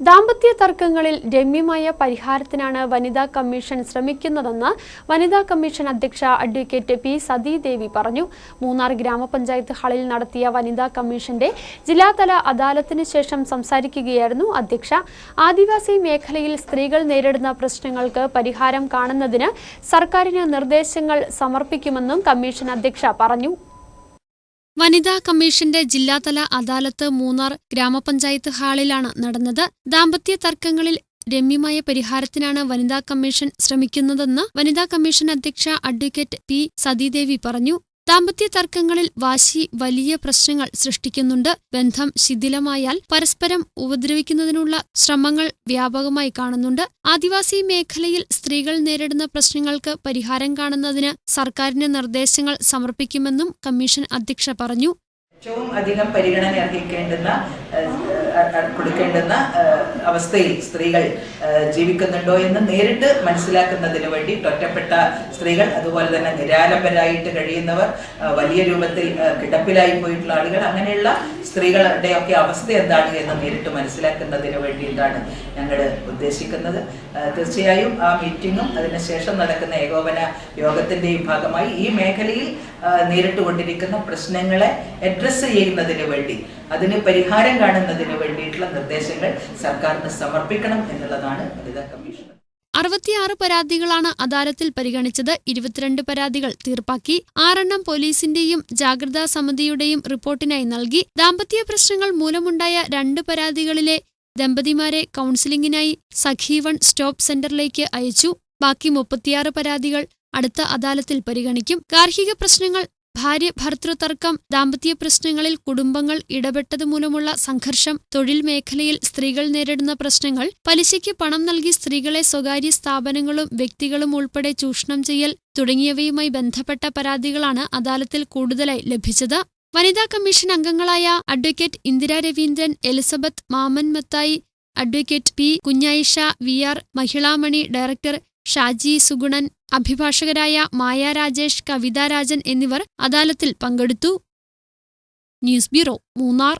ദാമ്പത്യ തർക്കങ്ങളിൽ രമ്യമായ പരിഹാരത്തിനാണ് വനിതാ കമ്മീഷൻ ശ്രമിക്കുന്നതെന്ന് വനിതാ കമ്മീഷൻ അധ്യക്ഷ അഡ്വക്കേറ്റ് പി സതീദേവി പറഞ്ഞു. മൂന്നാർ ഗ്രാമപഞ്ചായത്ത് ഹാളിൽ നടത്തിയ വനിതാ കമ്മീഷന്റെ ജില്ലാതല അദാലത്തിന് ശേഷം സംസാരിക്കുകയായിരുന്നു അധ്യക്ഷ. ആദിവാസി മേഖലയിൽ സ്ത്രീകൾ നേരിടുന്ന പ്രശ്നങ്ങൾക്ക് പരിഹാരം കാണുന്നതിന് സർക്കാരിന് നിർദ്ദേശങ്ങൾ സമർപ്പിക്കുമെന്നും കമ്മീഷൻ അധ്യക്ഷ പറഞ്ഞു. വനിതാ കമ്മീഷന്റെ ജില്ലാതല അദാലത്ത് മൂന്നാർ ഗ്രാമപഞ്ചായത്ത് ഹാളിലാണ് നടന്നത്. ദാമ്പത്യ തർക്കങ്ങളിൽ രമ്യമായ പരിഹാരത്തിനാണ് വനിതാ കമ്മീഷൻ ശ്രമിക്കുന്നതെന്ന് വനിതാ കമ്മീഷൻ അധ്യക്ഷ അഡ്വക്കേറ്റ് പി സതീദേവി പറഞ്ഞു. ദാമ്പത്യ തർക്കങ്ങളിൽ വാശി വലിയ പ്രശ്നങ്ങൾ സൃഷ്ടിക്കുന്നുണ്ട്. ബന്ധം ശിഥിലമായാൽ പരസ്പരം ഉപദ്രവിക്കുന്നതിനുള്ള ശ്രമങ്ങൾ വ്യാപകമായി കാണുന്നുണ്ട്. ആദിവാസി മേഖലയിൽ സ്ത്രീകൾ നേരിടുന്ന പ്രശ്നങ്ങൾക്ക് പരിഹാരം കാണുന്നതിന് സർക്കാരിന് നിർദ്ദേശങ്ങൾ സമർപ്പിക്കുമെന്നും കമ്മീഷൻ അധ്യക്ഷ പറഞ്ഞു. ഏറ്റവും അധികം പരിഗണന അർഹിക്കേണ്ടുന്ന കൊടുക്കേണ്ടുന്ന അവസ്ഥയിൽ സ്ത്രീകൾ ജീവിക്കുന്നുണ്ടോ എന്ന് നേരിട്ട് മനസ്സിലാക്കുന്നതിന് വേണ്ടി ഒറ്റപ്പെട്ട സ്ത്രീകൾ അതുപോലെ തന്നെ നിരാലംബരായിട്ട് കഴിയുന്നവർ വലിയ രൂപത്തിൽ കിടപ്പിലായി പോയിട്ടുള്ള ആളുകൾ അങ്ങനെയുള്ള സ്ത്രീകളുടെയൊക്കെ അവസ്ഥ എന്താണ് എന്ന് നേരിട്ട് മനസ്സിലാക്കുന്നതിന് വേണ്ടിയിട്ടാണ് ഞങ്ങൾ ഉദ്ദേശിക്കുന്നത്. തീർച്ചയായും ആ മീറ്റിങ്ങും അതിനുശേഷം നടക്കുന്ന ഏകോപന യോഗത്തിന്റെയും ഭാഗമായി ഈ മേഖലയിൽ നേരിട്ട് നേരിട്ടുകൊണ്ടിരിക്കുന്ന പ്രശ്നങ്ങളെ അഡ്രസ് ചെയ്യുന്നതിന് വേണ്ടി അതിന് പരിഹാരം കാണുന്നതിന് വേണ്ടിയിട്ടുള്ള നിർദ്ദേശങ്ങൾ സർക്കാരിന് സമർപ്പിക്കണം എന്നുള്ളതാണ് വനിതാ കമ്മീഷൻ. അറുപത്തിയാറ് പരാതികളാണ് അദാലത്തിൽ പരിഗണിച്ചത്. ഇരുപത്തിരണ്ട് പരാതികൾ തീർപ്പാക്കി. ആറെണ്ണം പോലീസിന്റെയും ജാഗ്രതാ സമിതിയുടെയും റിപ്പോർട്ടിനായി നൽകി. ദാമ്പത്യ പ്രശ്നങ്ങൾ മൂലമുണ്ടായ രണ്ട് പരാതികളിലെ ദമ്പതിമാരെ കൌൺസിലിംഗിനായി സഖീവൺ സ്റ്റോപ്പ് സെന്ററിലേക്ക് അയച്ചു. ബാക്കി മുപ്പത്തിയാറ് പരാതികൾ അടുത്ത അദാലത്തിൽ പരിഗണിക്കും. ഗാർഹിക പ്രശ്നങ്ങൾ ഭാര്യ ഭർത്തൃതർക്കം ദാമ്പത്യ പ്രശ്നങ്ങളിൽ കുടുംബങ്ങൾ ഇടപെട്ടത് മൂലമുള്ള സംഘർഷം തൊഴിൽ മേഖലയിൽ സ്ത്രീകൾ നേരിടുന്ന പ്രശ്നങ്ങൾ പലിശയ്ക്ക് പണം നൽകി സ്ത്രീകളെ സ്വകാര്യ സ്ഥാപനങ്ങളും വ്യക്തികളും ഉൾപ്പെടെ ചൂഷണം ചെയ്യൽ തുടങ്ങിയവയുമായി ബന്ധപ്പെട്ട പരാതികളാണ് അദാലത്തിൽ കൂടുതലായി ലഭിച്ചത്. വനിതാ കമ്മീഷൻ അംഗങ്ങളായ advocate Indira Raveendran Elizabeth Mammen Mathai advocate P Kunjayisha V R Mahilamani director Shaji Sugunan അഭിഭാഷകരായ Maya Rajesh Kavitha Rajan എന്നിവർ അദാലത്തിൽ പങ്കെടുത്തു. News bureau Munnar.